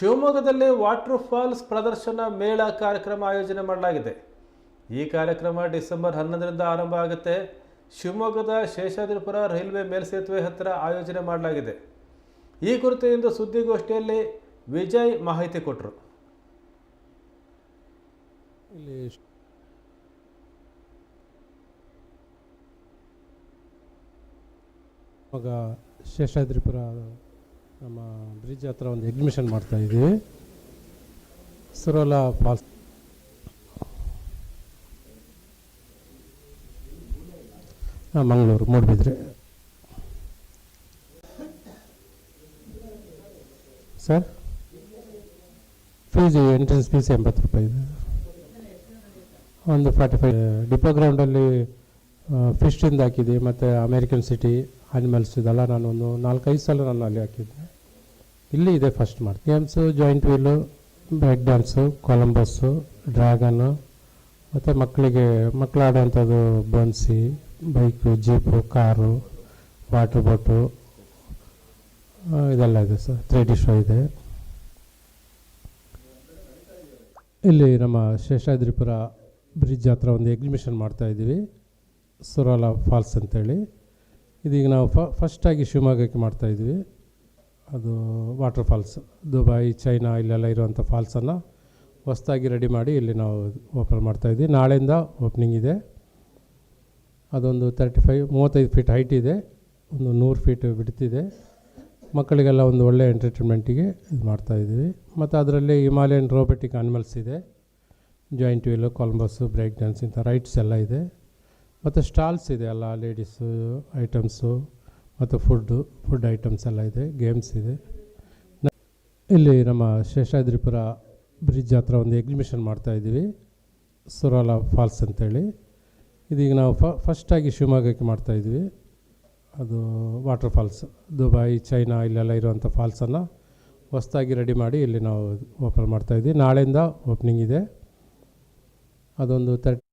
ಶಿವಮೊಗ್ಗದಲ್ಲಿ water falls ಪ್ರದರ್ಶನ ಮೇಳ ಕಾರ್ಯಕ್ರಮ ಆಯೋಜನೆ ಮಾಡಲಾಗಿದೆ. ಈ ಕಾರ್ಯಕ್ರಮ ಡಿಸೆಂಬರ್ ಹನ್ನೊಂದರಿಂದ ಆರಂಭ ಆಗುತ್ತೆ. ಶಿವಮೊಗ್ಗದ ಶೇಷಾದ್ರಿಪುರ ರೈಲ್ವೆ ಮೇಲ್ಸೇತುವೆ ಹತ್ತಿರ ಆಯೋಜನೆ ಮಾಡಲಾಗಿದೆ. ಈ ಕುರಿತು ಇಂದು ಸುದ್ದಿಗೋಷ್ಠಿಯಲ್ಲಿ ವಿಜಯ್ ಮಾಹಿತಿ ಕೊಟ್ಟರು ಶೇಷಾದ್ರಿಪುರ ನಮ್ಮ ಬ್ರಿಡ್ಜ್ ಹತ್ರ ಒಂದು ಎಕ್ಸಿಬಿಷನ್ ಮಾಡ್ತಾ ಇದ್ದೀವಿ Sarola falls. Mangalore, Moodbidri. Sir fees entrance fees ಎಂಬತ್ತು ರೂಪಾಯಿ ಇದೆ. ಒಂದು ಫಾರ್ಟಿ ಫೈವ್ ಡಿಪೋ ಗ್ರೌಂಡಲ್ಲಿ ಫಿಶ್ಟಿಂದ ಹಾಕಿದ್ದೆ ಮತ್ತು ಅಮೇರಿಕನ್ ಸಿಟಿ ಆನಿಮಲ್ಸ್ ಇದೆಲ್ಲ ನಾನು ಒಂದು ನಾಲ್ಕೈದು ಸಲ ನಾನು ಅಲ್ಲಿ ಹಾಕಿದ್ದೆ. ಇಲ್ಲಿ ಇದೆ ಫಸ್ಟ್ ಮಾಡ್ತೀವಿ games giant wheel break dance Columbus dragon ಮತ್ತು ಮಕ್ಕಳಿಗೆ ಮಕ್ಕಳು ಆಡೋವಂಥದ್ದು bouncy bike jeep car water boat ಇದೆಲ್ಲ ಇದೆ ಸರ್ ತ್ರೀ ಡಿ ಶೋ ಇದೆ. ಇಲ್ಲಿ ನಮ್ಮ ಶೇಷಾದ್ರಿಪುರ ಬ್ರಿಡ್ಜ್ ಹತ್ರ ಒಂದು ಎಕ್ಸಿಬಿಷನ್ ಮಾಡ್ತಾಯಿದ್ದೀವಿ ಸುರಾಲ ಫಾಲ್ಸ್ ಅಂತೇಳಿ. ಇದೀಗ ನಾವು ಫಸ್ಟಾಗಿ ಶಿವಮೊಗ್ಗಕ್ಕೆ ಮಾಡ್ತಾಯಿದ್ವಿ ಅದು ವಾಟರ್ ಫಾಲ್ಸ್ ದುಬೈ ಚೈನಾ ಇಲ್ಲೆಲ್ಲ ಇರುವಂಥ ಫಾಲ್ಸನ್ನು ಹೊಸ್ದಾಗಿ ರೆಡಿ ಮಾಡಿ ಇಲ್ಲಿ ನಾವು ಓಪನ್ ಮಾಡ್ತಾ ಇದ್ದೀವಿ ನಾಳೆಯಿಂದ ಓಪನಿಂಗ್ ಇದೆ. ಅದೊಂದು ತರ್ಟಿ ಫೈವ್ ಮೂವತ್ತೈದು ಫೀಟ್ ಹೈಟ್ ಇದೆ. ಒಂದು ನೂರು ಫೀಟ್ ಬಿಡ್ತಿದೆ ಮಕ್ಕಳಿಗೆಲ್ಲ ಒಂದು ಒಳ್ಳೆ ಎಂಟರ್ಟೈನ್ಮೆಂಟಿಗೆ ಇದು ಮಾಡ್ತಾಯಿದ್ದೀವಿ ಮತ್ತು ಅದರಲ್ಲಿ ಹಿಮಾಲಯನ್ ರೋಬೋಟಿಕ್ ಆನಿಮಲ್ಸ್ ಇದೆ. Giant wheel Columbus break dance ಇಂಥ ರೈಟ್ಸ್ ಎಲ್ಲ ಇದೆ. ಮತ್ತು ಸ್ಟಾಲ್ಸ್ ಇದೆ ಎಲ್ಲ ಲೇಡೀಸು ಐಟಮ್ಸು ಮತ್ತು ಫುಡ್ಡು, ಫುಡ್ ಐಟಮ್ಸ್ ಎಲ್ಲ ಇದೆ ಗೇಮ್ಸ್ ಇದೆ. ಇಲ್ಲಿ ನಮ್ಮ ಶೇಷಾದ್ರಿಪುರ ಬ್ರಿಡ್ಜ್ ಹತ್ರ ಒಂದು ಎಕ್ಸಿಬಿಷನ್ ಮಾಡ್ತಾಯಿದ್ದೀವಿ ಸುರೋಲ ಫಾಲ್ಸ್ ಅಂತೇಳಿ. ಇದೀಗ ನಾವು ಫ ಫಸ್ಟಾಗಿ ಶಿವಮೊಗ್ಗಕ್ಕೆ ಮಾಡ್ತಾಯಿದ್ವಿ ಅದು ವಾಟರ್ ಫಾಲ್ಸ್ ದುಬೈ ಚೈನಾ ಇಲ್ಲೆಲ್ಲ ಇರುವಂಥ ಫಾಲ್ಸನ್ನು ಹೊಸ್ದಾಗಿ ರೆಡಿ ಮಾಡಿ ಇಲ್ಲಿ ನಾವು ಓಪನ್ ಮಾಡ್ತಾಯಿದ್ವಿ ನಾಳೆಯಿಂದ ಓಪನಿಂಗ್ ಇದೆ. ಅದೊಂದು ತರ್ಟಿ